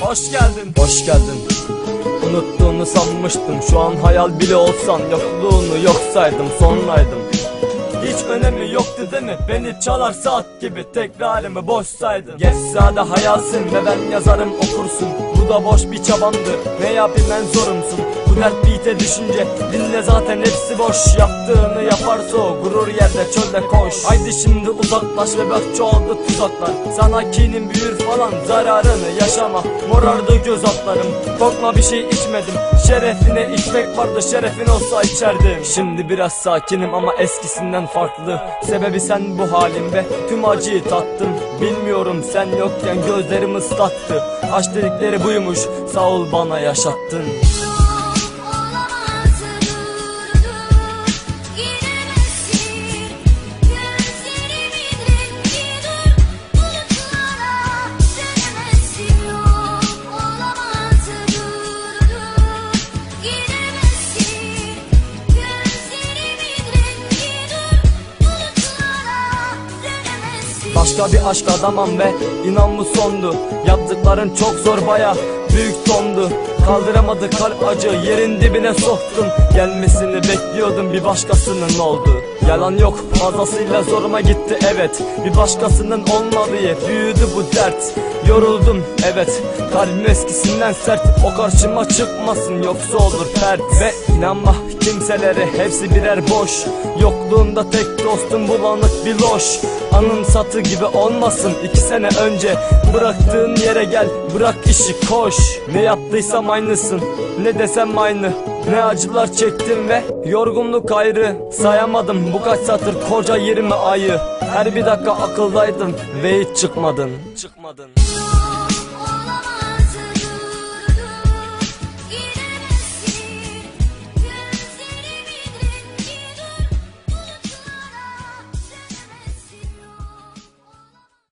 Hoş geldin. Hoş geldin. Unuttuğunu sanmıştım. Şu an hayal bile olsan Yokluğunu yok saydım sonraydım hiç önemi yoktu değil mi? Beni çalar saat gibi tekrarımı boş saydın. Geç sade hayalsin ve ben yazarım okursun. Bu da boş bir çabamdı Ne yapayım ben zorumsun Bu dert beat'e düşünce Dinle zaten hepsi boş. Yaptığını yaparsa o Gurur yerde çölde koş. Haydi şimdi uzaklaş ve bak çoğaldı tuzaklar. Sana kinim büyür falan Zararını yaşama. Morardı göz altlarım Korkma bir şey içmedim. Şerefine içmek vardı şerefin olsa içerdim. Şimdi biraz sakinim ama eskisinden farklı. Sebebi sen bu halim ve tüm acıyı tattım Bilmiyorum sen yokken gözlerim ıslattı. Aşk dedikleri buymuş sağ ol bana yaşattın Başka bir aşk adamam ve inan bu sondu. Yaptıkların çok zor baya. Büyük tondu. Kaldıramadı kalp acı. Yerin dibine soktum Gelmesini bekliyordum. Bir başkasının oldu. Yalan yok. Fazlasıyla zoruma gitti. Evet. Bir başkasının olmadığı büyüdü bu dert. Yoruldum. Evet. Kalbim eskisinden sert. O karşıma çıkmasın. Yoksa olur pert Ve inanma kimselere. Hepsi birer boş. Yokluğunda tek dostum. Bulanık bir loş Anın satı gibi olmasın. İki sene önce Bıraktığın yere gel. Bırak işi koş. Ne yaptıysam aynısın. Ne desem aynı. Ne acılar çektim ve yorgunluk ayrı. Sayamadım bu kaç satır koca 20 ayı. Her bir dakika akıldaydım ve hiç çıkmadın. Çıkmadın